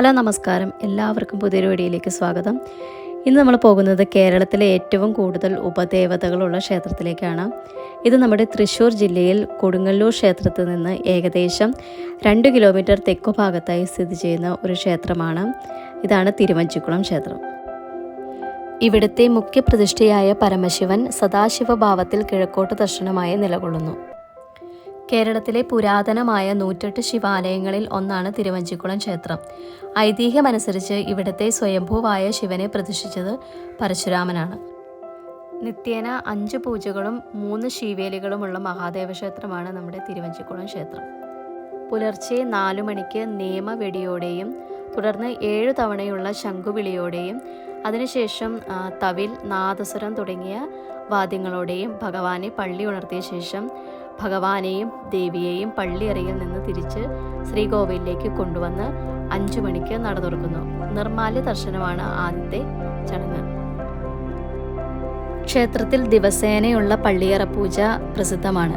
Hello നമസ്കാരം. എല്ലാവർക്കും പുതിയൊരു വീഡിയോയിലേക്ക് സ്വാഗതം. ഇന്ന് നമ്മൾ പോകുന്നത് കേരളത്തിലെ ഏറ്റവും കൂടുതൽ ഉപദേവതകളുള്ള ക്ഷേത്രത്തിലേക്കാണ്. ഇത് നമ്മുടെ തൃശ്ശൂർ ജില്ലയിൽ കൊടുങ്ങല്ലൂർ ക്ഷേത്രത്തിൽ നിന്ന് ഏകദേശം രണ്ട് കിലോമീറ്റർ തെക്കു ഭാഗത്തായി സ്ഥിതി ചെയ്യുന്ന ഒരു ക്ഷേത്രമാണ്. ഇതാണ് തിരുവഞ്ചിക്കുളം ക്ഷേത്രം. ഇവിടുത്തെ മുഖ്യപ്രതിഷ്ഠയായ പരമശിവൻ സദാശിവഭാവത്തിൽ കിഴക്കോട്ട് ദർശനമായി നിലകൊള്ളുന്നു. കേരളത്തിലെ പുരാതനമായ നൂറ്റെട്ട് ശിവാലയങ്ങളിൽ ഒന്നാണ് തിരുവഞ്ചിക്കുളം ക്ഷേത്രം. ഐതിഹ്യമനുസരിച്ച് ഇവിടത്തെ സ്വയംഭൂവായ ശിവനെ പ്രതിഷ്ഠിച്ചത് പരശുരാമനാണ്. നിത്യേന അഞ്ച് പൂജകളും മൂന്ന് ശിവേലികളുമുള്ള മഹാദേവ ക്ഷേത്രമാണ് നമ്മുടെ തിരുവഞ്ചിക്കുളം ക്ഷേത്രം. പുലർച്ചെ നാലു മണിക്ക് നിയമവെടിയോടെയും തുടർന്ന് ഏഴു തവണയുള്ള ശംഖുവിളിയോടെയും അതിനുശേഷം തവിൽ നാദസ്വരം തുടങ്ങിയ വാദ്യങ്ങളോടെയും ഭഗവാനെ പള്ളി ഉണർത്തിയ ശേഷം ഭഗവാനെയും ദേവിയെയും പള്ളിയറയിൽ നിന്ന് തിരിച്ച് ശ്രീകോവിലേക്ക് കൊണ്ടുവന്ന് അഞ്ചു മണിക്ക് നട തുറക്കുന്നു. നിർമാല്യ ദർശനമാണ് ആദ്യത്തെ ചടങ്ങ്. ക്ഷേത്രത്തിൽ ദിവസേനയുള്ള പള്ളിയറ പൂജ പ്രസിദ്ധമാണ്.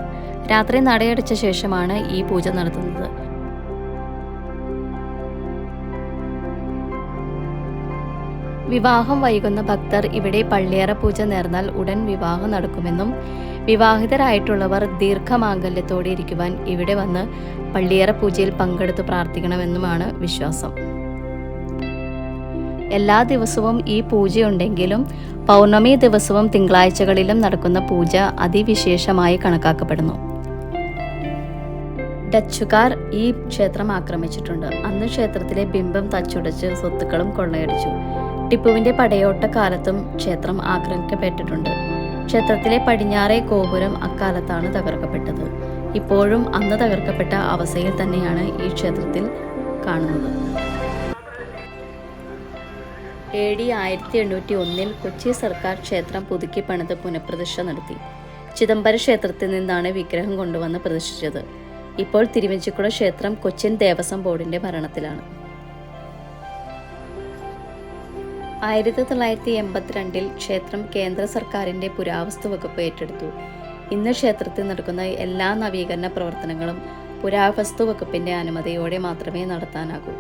രാത്രി നടയടച്ച ശേഷമാണ് ഈ പൂജ നടത്തുന്നത്. വിവാഹം വൈകുന്ന ഭക്തർ ഇവിടെ പള്ളിയറ പൂജ നേർന്നാൽ ഉടൻ വിവാഹം നടക്കുമെന്നും വിവാഹിതരായിട്ടുള്ളവർ ദീർഘമാംഗല്യത്തോടെ ഇരിക്കുവാൻ ഇവിടെ വന്ന് പള്ളിയറ പൂജയിൽ പങ്കെടുത്ത് പ്രാർത്ഥിക്കണമെന്നുമാണ് വിശ്വാസം. എല്ലാ ദിവസവും ഈ പൂജയുണ്ടെങ്കിലും പൗർണമി ദിവസവും തിങ്കളാഴ്ചകളിലും നടക്കുന്ന പൂജ അതിവിശേഷമായി കണക്കാക്കപ്പെടുന്നു. ഡച്ചുകാർ ഈ ക്ഷേത്രം ആക്രമിച്ചിട്ടുണ്ട്. അന്ന് ക്ഷേത്രത്തിലെ ബിംബം തച്ചുടച്ച് സ്വത്തുക്കളും കൊള്ളയടിച്ചു. ടിപ്പുവിന്റെ പടയോട്ട കാലത്തും ക്ഷേത്രം ആക്രമിക്കപ്പെട്ടിട്ടുണ്ട്. ക്ഷേത്രത്തിലെ പടിഞ്ഞാറേ ഗോപുരം അക്കാലത്താണ് തകർക്കപ്പെട്ടത്. ഇപ്പോഴും അന്ന് തകർക്കപ്പെട്ട അവസ്ഥയിൽ തന്നെയാണ് ഈ ക്ഷേത്രത്തിൽ കാണുന്നത്. എ ഡി ആയിരത്തി എണ്ണൂറ്റി ഒന്നിൽ കൊച്ചി സർക്കാർ ക്ഷേത്രം പുതുക്കി പണിത് പുനഃപ്രതിഷ്ഠ നടത്തി. ചിദംബര ക്ഷേത്രത്തിൽ നിന്നാണ് വിഗ്രഹം കൊണ്ടുവന്ന് പ്രതിഷ്ഠിച്ചത്. ഇപ്പോൾ തിരുവഞ്ചിക്കുള ക്ഷേത്രം കൊച്ചിൻ ദേവസ്വം ബോർഡിന്റെ ഭരണത്തിലാണ്. ആയിരത്തി തൊള്ളായിരത്തി എൺപത്തിരണ്ടിൽ ക്ഷേത്രം കേന്ദ്ര സർക്കാരിന്റെ പുരാവസ്തു വകുപ്പ് ഏറ്റെടുത്തു. ഇന്ന് ക്ഷേത്രത്തിൽ നടക്കുന്ന എല്ലാ നവീകരണ പ്രവർത്തനങ്ങളും പുരാവസ്തു വകുപ്പിന്റെ അനുമതിയോടെ മാത്രമേ നടത്താനാകൂ.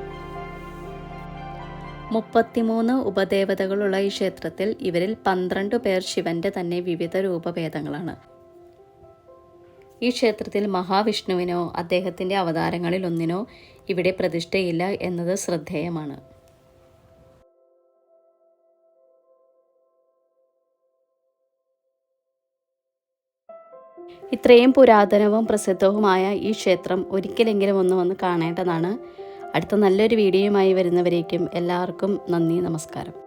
മുപ്പത്തിമൂന്ന് ഉപദേവതകളുള്ള ഈ ക്ഷേത്രത്തിൽ ഇവരിൽ പന്ത്രണ്ട് പേർ ശിവന്റെ തന്നെ വിവിധ രൂപഭേദങ്ങളാണ്. ഈ ക്ഷേത്രത്തിൽ മഹാവിഷ്ണുവിനോ അദ്ദേഹത്തിന്റെ അവതാരങ്ങളിൽ ഒന്നിനോ ഇവിടെ പ്രതിഷ്ഠയില്ല എന്നത് ശ്രദ്ധേയമാണ്. ഇത്രയും പുരാതനവും പ്രസിദ്ധവുമായ ഈ ക്ഷേത്രം ഒരിക്കലെങ്കിലും ഒന്ന് വന്ന് കാണേണ്ടതാണ്. അടുത്ത നല്ലൊരു വീഡിയോയുമായി വരുന്നവരേക്കും എല്ലാവർക്കും നന്ദി നമസ്കാരം.